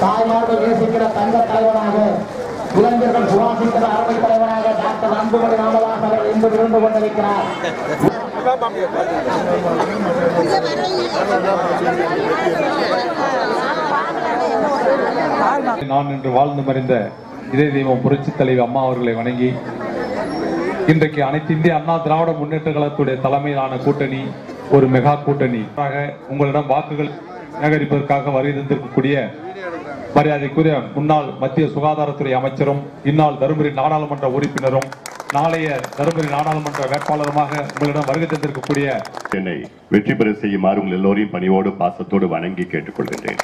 தாய்மார்கள் நேசிக்கிற தங்க தலைவராக இளைஞர்கள் சுவாசிக்கிற அருமை தலைவராக டாக்டர் அன்புமணி ராமதாஸ் அவர்கள் இன்று விருந்து கொண்டிருக்கிறார் நான் இன்று வாழ்ந்து மறைந்த இதய தெய்வம் புரட்சி தலைவி அம்மா அவர்களை வணங்கி இன்றைக்கு அனைத்து இந்திய அண்ணா திராவிட முன்னேற்ற கழகத்துடைய தலைமையிலான கூட்டணி ஒரு மெகா கூட்டணி. உங்களிடம் வாக்குகள் சேகரிப்பதற்காக வருகை தந்திருக்கக்கூடிய மரியாதைக்குரிய முன்னாள் மத்திய சுகாதாரத்துறை அமைச்சரும் இந்நாள் தருமபுரி நாடாளுமன்ற உறுப்பினரும் நாளைய தருமபுரி நாடாளுமன்ற வேட்பாளருமாக உங்களிடம் வருகை தந்திருக்கக்கூடிய என்னை வெற்றி பெற செய்யுமாறு உங்கள் எல்லோரையும் பணியோடு பாசத்தோடு வணங்கி கேட்டுக்கொள்கின்றேன்.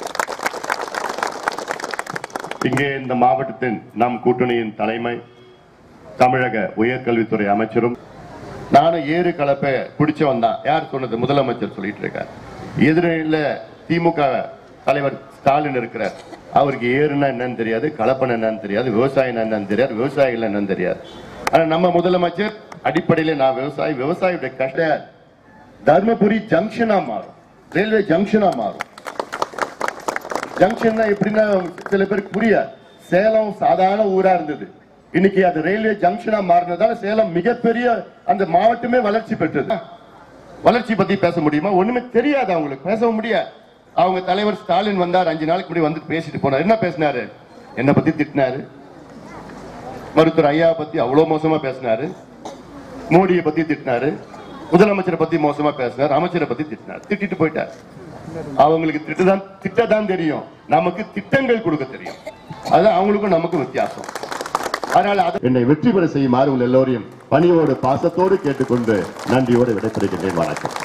இங்கே இந்த மாவட்டத்தின் நம் கூட்டணியின் தலைமை தமிழக உயர்கல்வித்துறை அமைச்சரும் நானும் ஏறு கலப்பை பிடிச்சவன் தான் யார் சொன்னது? முதலமைச்சர் சொல்லிட்டு இருக்கார். எதிரில திமுக தலைவர் ஸ்டாலின் இருக்கிறார். அவருக்கு ஏறுனா என்னன்னு தெரியாது கலப்பன் என்னன்னு தெரியாது விவசாயம் என்னன்னு தெரியாது விவசாயிகள் என்னன்னு தெரியாது. ஆனா நம்ம முதலமைச்சர் அடிப்படையில நான் விவசாயி விவசாயியுடைய கஷ்ட தர்மபுரி ஜங்ஷனா மாறும். ரயில்வே ஜங்ஷனா மாறும். ஜங்ஷன்னா எப்படின்னா சில பேருக்கு புரியாது. சேலம் சாதாரண ஊரா இருந்தது. இன்னைக்கு அது ரயில்வே ஜங்ஷனா மாறினதால சேலம் மிகப்பெரிய அந்த மாவட்டமே வளர்ச்சி பெற்றது. வளர்ச்சி பத்தி பேச முடியுமா? ஒண்ணுமே தெரியாது அவங்களுக்கு. பேச முடியாது. அவங்க தலைவர் ஸ்டாலின் வந்தார் அஞ்சு நாளைக்கு முன்னாடி வந்து பேசிட்டு போனார். என்ன பேசினாரு? என்ன பத்தி திட்டினாரு. மருத்துவர் ஐயா பத்தி அவ்வளவு மோசமா பேசினாரு. மோடியை பத்தி திட்டினாரு. முதலமைச்சரை பத்தி மோசமா பேசினார். அமைச்சரை பத்தி திட்டினார். திட்டிட்டு போயிட்டார். அவங்களுக்கு திட்டதான் திட்டதான் தெரியும். நமக்கு திட்டங்கள் கொடுக்க தெரியும். அதுதான் அவங்களுக்கும் நமக்கும் வித்தியாசம். அதனால என்னை வெற்றி பெற செய்யுமாறு உங்கள் எல்லோரையும் பணியோடு பாசத்தோடு கேட்டுக்கொண்டு நன்றியோடு விடைபெறுகின்றேன். வணக்கம்.